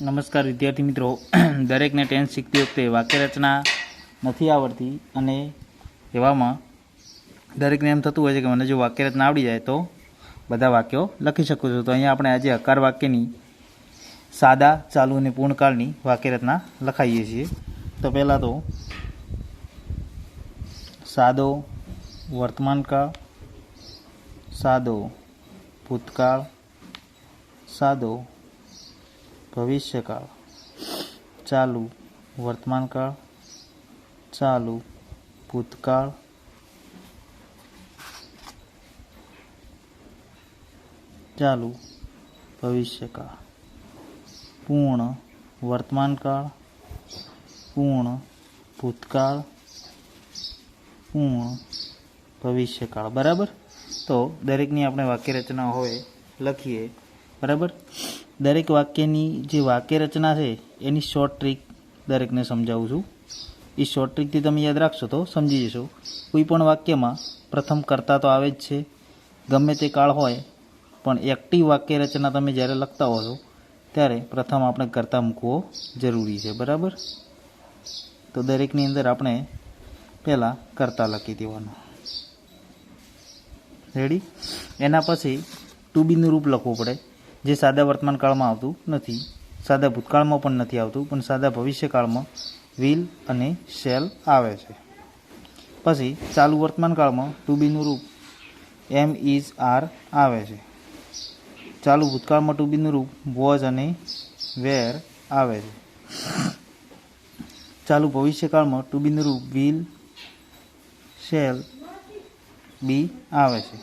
નમસ્કાર વિદ્યાર્થી મિત્રો. દરેકને ટેન્સ શીખતી વખતે વાક્ય રચના નથી આવડતી અને એવામાં દરેકને એમ થતું હોય છે કે મને જો વાક્ય રચના આવડી જાય તો બધા વાક્યો લખી શકું છું. તો અહીંયા આપણે આજે હકાર વાક્યની સાદા, ચાલુ અને પૂર્ણકાળની વાક્ય રચના લખાઈએ છીએ. તો પહેલાં તો સાદો વર્તમાનકાળ સાદો ભૂતકાળ, સાદો ભવિષ્યકાળ. ચાલુ વર્તમાનકાળ. ચાલુ ભૂતકાળ. ચાલુ ભવિષ્યકાળ. પૂર્ણ વર્તમાનકાળ. પૂર્ણ ભૂતકાળ. પૂર્ણ ભવિષ્યકાળ. બરાબર? તો દરેકની આપણે વાક્યરચના હોય, લખીએ. બરાબર? દરેક વાક્યની જે વાક્ય રચના છે, એની શોર્ટ ટ્રીક દરેકને સમજાવું છું. એ શોર્ટ ટ્રીકથી તમે યાદ રાખશો તો સમજી જશો. કોઈ પણ વાક્યમાં પ્રથમ કરતા તો આવે જ છે. ગમે તે કાળ હોય, પણ એક્ટિવ વાક્ય રચના તમે જ્યારે લખતા હો છો, ત્યારે પ્રથમ આપણે કરતા મૂકવો જરૂરી છે, બરાબર? તો દરેકની અંદર આપણે પહેલાં કરતા લખી દેવાનું. રેડી એના પછી ટુ બીનું રૂપ લખવું પડે. જે સાદા વર્તમાન કાળમાં આવતું નથી, સાદા ભૂતકાળમાં પણ નથી આવતું, પણ સાદા ભવિષ્યકાળમાં વિલ અને શેલ આવે છે. પછી, ચાલુ વર્તમાનકાળમાં ટુ બીનું રૂપ એમ ઇઝ આર આવે છે. ચાલુ ભૂતકાળમાં ટુ બીનું રૂપ વોઝ અને વેર આવે છે. ચાલુ ભવિષ્યકાળમાં ટુ બીનું રૂપ વિલ શેલ બી આવે છે.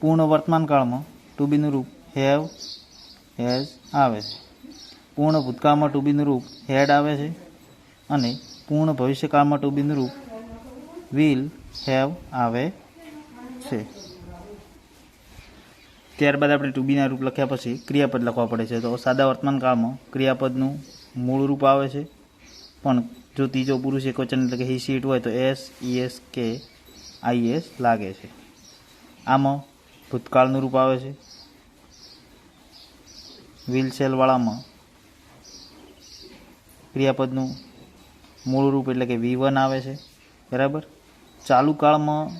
પૂર્ણ વર્તમાનકાળમાં ટુ બીનું રૂપ હેવ, હેઝ આવે છે. પૂર્ણ ભૂતકાળમાં ટુ રૂપ હેડ આવે છે અને પૂર્ણ ભવિષ્યકાળમાં ટુ બીનું રૂપ વિલ હેવ આવે છે. ત્યારબાદ આપણે ટુ રૂપ લખ્યા પછી ક્રિયાપદ લખવા પડે છે. તો સાદા વર્તમાન કાળમાં ક્રિયાપદનું મૂળ રૂપ આવે છે. પણ જો ત્રીજો પુરુષ એક વચન એટલે કે હી સીટ હોય તો એસ ઈએસ કે આઈએસ લાગે છે. આમાં ભૂતકાળનું રૂપ આવે છે. વ્હીલસેલવાળામાં ક્રિયાપદનું મૂળ રૂપ એટલે કે વી વન આવે છે, બરાબર? ચાલુ કાળમાં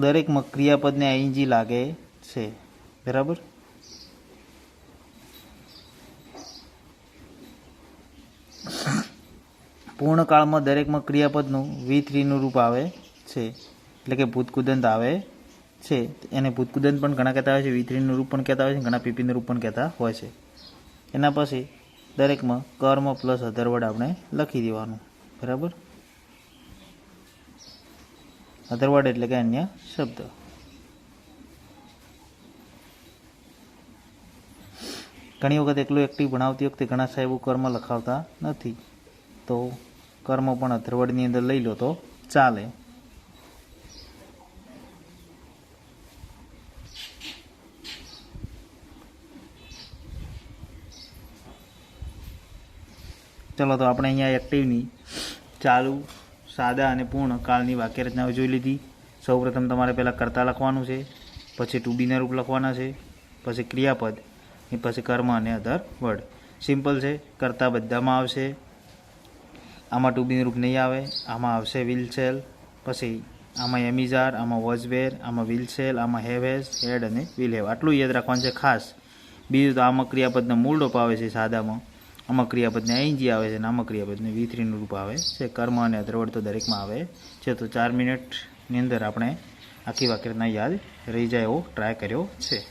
દરેકમાં ક્રિયાપદને આઈજી લાગે છે, બરાબર? પૂર્ણ કાળમાં દરેકમાં ક્રિયાપદનું વી થ્રીનું રૂપ આવે છે, એટલે કે ભૂતકુદંત આવે છે. એને ભૂતકુદંત પણ ઘણા કહેતા હોય છે, વી થ્રીનું રૂપ પણ કહેતા હોય છે, ઘણા પીપીનું રૂપ પણ કહેતા હોય છે. એના પછી દરેકમાં કર્મ પ્લસ અધરવડ આપણે લખી દેવાનું. બરાબર? અધરવડ એટલે કે અન્ય શબ્દ. ઘણી વખત એકલું એક્ટિવ ભણાવતી વખતે ઘણા સાહેબો કર્મ લખાવતા નથી. તો કર્મ પણ અથર્વડની અંદર લઈ લો તો ચાલે. ચલો તો આપણે અહીંયા એક્ટિવની ચાલુ, સાદા અને પૂર્ણ કાળની વાક્ય રચનાઓ જોઈ લીધી. સૌપ્રથમ તમારે પહેલાં કરતા લખવાનું છે, પછી ટુ રૂપ લખવાના છે, પછી ક્રિયાપદ એ પછી કર્મ અને અધર વર્ડ સિમ્પલ છે, કરતા બધામાં આવશે. આમાં ટુ બીનું રૂપ નહીં આવે, આમાં આવશે વિલસેલ પછી આમાં એમિઝાર આમાં વોઝવેર આમાં વિલસેલ આમાં હેવેસ હેડ અને વિલ હેવ આટલું યાદ રાખવાનું છે ખાસ. બીજું તો આમાં ક્રિયાપદના મૂળ રૂપ આવે છે સાદામાં. આમાં ક્રિયાપદને આઈજી આવે છે અને આમાં ક્રિયાપદને વી થ્રીનું રૂપ આવે છે. કર્મ અને દ્રવડ તો દરેકમાં આવે છે. તો ચાર મિનિટની અંદર આપણે આખી વાક્યના યાદ રહી જાય એવો ટ્રાય કર્યો છે.